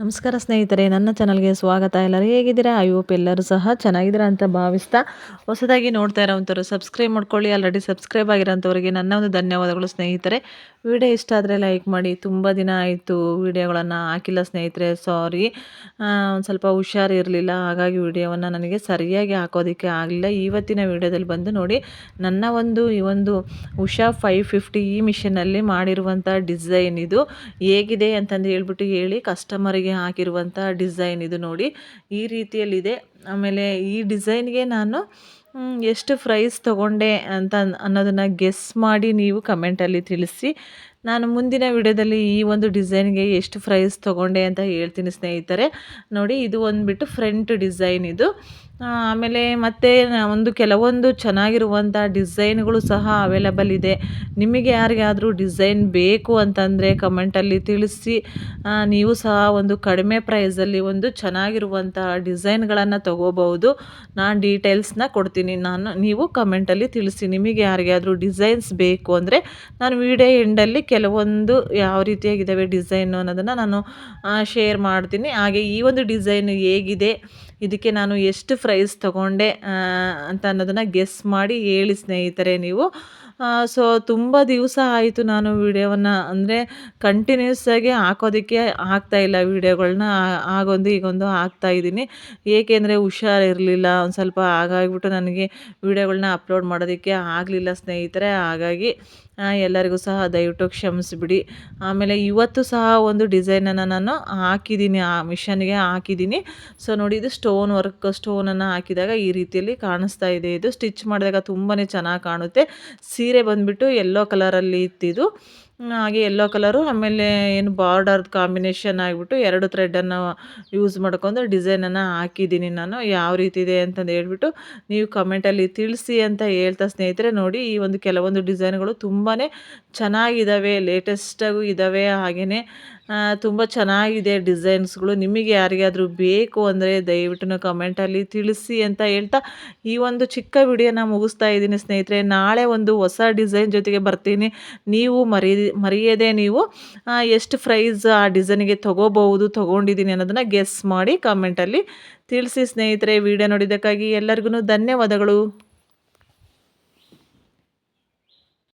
ನಮಸ್ಕಾರ ಸ್ನೇಹಿತರೆ, ನನ್ನ ಚಾನಲ್ಗೆ ಸ್ವಾಗತ. ಎಲ್ಲರೂ ಹೇಗಿದ್ದೀರಾ? ಐ ಹೋಪ್ ಎಲ್ಲರೂ ಸಹ ಚೆನ್ನಾಗಿದ್ದೀರಾ ಅಂತ ಭಾವಿಸ್ತಾ ಹೊಸದಾಗಿ ನೋಡ್ತಾ ಇರೋವಂಥವ್ರು ಸಬ್ಸ್ಕ್ರೈಬ್ ಮಾಡ್ಕೊಳ್ಳಿ. ಆಲ್ರೆಡಿ ಸಬ್ಸ್ಕ್ರೈಬ್ ಆಗಿರೋಂಥವ್ರಿಗೆ ನನ್ನ ಒಂದು ಧನ್ಯವಾದಗಳು ಸ್ನೇಹಿತರೆ. ವಿಡಿಯೋ ಇಷ್ಟ ಆದರೆ ಲೈಕ್ ಮಾಡಿ. ತುಂಬ ದಿನ ಆಯಿತು ವಿಡಿಯೋಗಳನ್ನು ಹಾಕಿಲ್ಲ ಸ್ನೇಹಿತರೆ. ಸಾರಿ ಒಂದು ಸ್ವಲ್ಪ ಹುಷಾರಿರಲಿಲ್ಲ ಹಾಗಾಗಿ ವಿಡಿಯೋವನ್ನು ನನಗೆ ಸರಿಯಾಗಿ ಹಾಕೋದಕ್ಕೆ ಆಗಲಿಲ್ಲ. ಇವತ್ತಿನ ವಿಡಿಯೋದಲ್ಲಿ ಬಂದು ನೋಡಿ, ನನ್ನ ಒಂದು, ಈ ಒಂದು ಉಷಾ ಫೈವ್ ಫಿಫ್ಟಿ ಈ ಮಿಷಿನಲ್ಲಿ ಮಾಡಿರುವಂಥ ಡಿಸೈನ್ ಇದು ಹೇಗಿದೆ ಅಂತಂದು ಹೇಳ್ಬಿಟ್ಟು ಹೇಳಿ ಕಸ್ಟಮರಿಗೆ ಹಾಕಿರುವಂಥ ಡಿಸೈನ್ ಇದು ನೋಡಿ. ಈ ರೀತಿಯಲ್ಲಿದೆ. ಆಮೇಲೆ ಈ ಡಿಸೈನ್ಗೆ ನಾನು ಎಷ್ಟು ಪ್ರೈಸ್ ತಗೊಂಡೆ ಅಂತ ಅನ್ನೋದನ್ನು ಗೆಸ್ ಮಾಡಿ ನೀವು ಕಮೆಂಟಲ್ಲಿ ತಿಳಿಸಿ. ನಾನು ಮುಂದಿನ ವಿಡಿಯೋದಲ್ಲಿ ಈ ಒಂದು ಡಿಸೈನ್ಗೆ ಎಷ್ಟು ಪ್ರೈಸ್ ತೊಗೊಂಡೆ ಅಂತ ಹೇಳ್ತೀನಿ ಸ್ನೇಹಿತರೆ. ನೋಡಿ, ಇದು ಒಂದುಬಿಟ್ಟು ಫ್ರಂಟ್ ಡಿಸೈನ್ ಇದು. ಆಮೇಲೆ ಮತ್ತೆ ಒಂದು ಕೆಲವೊಂದು ಚೆನ್ನಾಗಿರುವಂಥ ಡಿಸೈನ್ಗಳು ಸಹ ಅವೈಲಬಲ್ ಇದೆ. ನಿಮಗೆ ಯಾರಿಗಾದರೂ ಡಿಸೈನ್ ಬೇಕು ಅಂತಂದರೆ ಕಮೆಂಟಲ್ಲಿ ತಿಳಿಸಿ. ನೀವು ಸಹ ಒಂದು ಕಡಿಮೆ ಪ್ರೈಸಲ್ಲಿ ಒಂದು ಚೆನ್ನಾಗಿರುವಂಥ ಡಿಸೈನ್ಗಳನ್ನು ತೊಗೋಬೋದು ನಾನು ಡೀಟೇಲ್ಸ್ನ ಕೊಡ್ತೀನಿ. ನಾನು, ನೀವು ಕಮೆಂಟಲ್ಲಿ ತಿಳಿಸಿ. ನಿಮಗೆ ಯಾರಿಗಾದರೂ ಡಿಸೈನ್ಸ್ ಬೇಕು ಅಂದರೆ ನಾನು ವಿಡಿಯೋ ಎಂಡಲ್ಲಿ ಕೆಲವೊಂದು ಯಾವ ರೀತಿಯಾಗಿದ್ದಾವೆ ಡಿಸೈನು ಅನ್ನೋದನ್ನು ನಾನು ಶೇರ್ ಮಾಡ್ತೀನಿ. ಹಾಗೆ ಈ ಒಂದು ಡಿಸೈನ್ ಹೇಗಿದೆ, ಇದಕ್ಕೆ ನಾನು ಎಷ್ಟು ಪ್ರೈಸ್ ತಗೊಂಡೆ ಅಂತ ಅನ್ನೋದನ್ನು ಗೆಸ್ ಮಾಡಿ ಹೇಳಿ ಸ್ನೇಹಿತರೆ ನೀವು. ಸೊ ತುಂಬ ದಿವಸ ಆಯಿತು ನಾನು ವೀಡಿಯೋವನ್ನು, ಅಂದರೆ ಕಂಟಿನ್ಯೂಸ್ ಆಗಿ ಹಾಕೋದಕ್ಕೆ ಆಗ್ತಾಯಿಲ್ಲ ವೀಡಿಯೋಗಳನ್ನ ಆಗೊಂದು ಈಗೊಂದು ಇದ್ದೀನಿ. ಏಕೆಂದರೆ ಹುಷಾರಿರಲಿಲ್ಲ, ಒಂದು ಸ್ವಲ್ಪ ಹಾಗಾಗಿಬಿಟ್ಟು ನನಗೆ ವೀಡಿಯೋಗಳನ್ನ ಅಪ್ಲೋಡ್ ಮಾಡೋದಕ್ಕೆ ಆಗಲಿಲ್ಲ ಸ್ನೇಹಿತರೆ, ಹಾಗಾಗಿ ಎಲ್ಲರಿಗೂ ಸಹ ದಯವಿಟ್ಟು ಕ್ಷಮಿಸಿಬಿಡಿ. ಆಮೇಲೆ ಇವತ್ತು ಸಹ ಒಂದು ಡಿಸೈನನ್ನು ನಾನು ಹಾಕಿದ್ದೀನಿ, ಆ ಮಿಷನ್ಗೆ ಹಾಕಿದ್ದೀನಿ. ಸೊ ನೋಡಿ, ಇದು ಸ್ಟೋನ್ ವರ್ಕ್ ಸ್ಟೋನನ್ನು ಹಾಕಿದಾಗ ಈ ರೀತಿಯಲ್ಲಿ ಕಾಣಿಸ್ತಾ ಇದೆ. ಇದು ಸ್ಟಿಚ್ ಮಾಡಿದಾಗ ತುಂಬಾ ಚೆನ್ನಾಗಿ ಕಾಣುತ್ತೆ. ಸೀರೆ ಬಂದುಬಿಟ್ಟು ಎಲ್ಲೋ ಕಲರಲ್ಲಿ ಇತ್ತಿದು ಹಾಗೆ ಎಲ್ಲೋ ಕಲರು, ಆಮೇಲೆ ಏನು ಬಾರ್ಡರ್ದು ಕಾಂಬಿನೇಷನ್ ಆಗಿಬಿಟ್ಟು ಎರಡು ಥ್ರೆಡನ್ನು ಯೂಸ್ ಮಾಡ್ಕೊಂಡು ಡಿಸೈನನ್ನು ಹಾಕಿದ್ದೀನಿ ನಾನು. ಯಾವ ರೀತಿ ಇದೆ ಅಂತಂದು ಹೇಳ್ಬಿಟ್ಟು ನೀವು ಕಮೆಂಟಲ್ಲಿ ತಿಳಿಸಿ ಅಂತ ಹೇಳ್ತಾ ಸ್ನೇಹಿತರೆ, ನೋಡಿ ಈ ಒಂದು ಕೆಲವೊಂದು ಡಿಸೈನ್ಗಳು ತುಂಬಾ ಚೆನ್ನಾಗಿದ್ದಾವೆ ಲೇಟೆಸ್ಟಾಗೂ ಇದ್ದಾವೆ ಹಾಗೆಯೇ ತುಂಬ ಚೆನ್ನಾಗಿದೆ ಡಿಸೈನ್ಸ್ಗಳು. ನಿಮಗೆ ಯಾರಿಗಾದರೂ ಬೇಕು ಅಂದರೆ ದಯವಿಟ್ಟು ಕಮೆಂಟಲ್ಲಿ ತಿಳಿಸಿ ಅಂತ ಹೇಳ್ತಾ ಈ ಒಂದು ಚಿಕ್ಕ ವಿಡಿಯೋನ ಮುಗಿಸ್ತಾ ಇದ್ದೀನಿ ಸ್ನೇಹಿತರೆ. ನಾಳೆ ಒಂದು ಹೊಸ ಡಿಸೈನ್ ಜೊತೆಗೆ ಬರ್ತೀನಿ. ನೀವು ಮರಿ, ಮರೆಯದೆ ನೀವು ಎಷ್ಟು ಪ್ರೈಸ್ ಆ ಡಿಸೈನಿಗೆ ತೊಗೋಬಹುದು, ತೊಗೊಂಡಿದ್ದೀನಿ ಅನ್ನೋದನ್ನು ಗೆಸ್ ಮಾಡಿ ಕಮೆಂಟಲ್ಲಿ ತಿಳಿಸಿ ಸ್ನೇಹಿತರೆ. ವಿಡಿಯೋ ನೋಡಿದ್ದಕ್ಕಾಗಿ ಎಲ್ಲರಿಗೂ ಧನ್ಯವಾದಗಳು.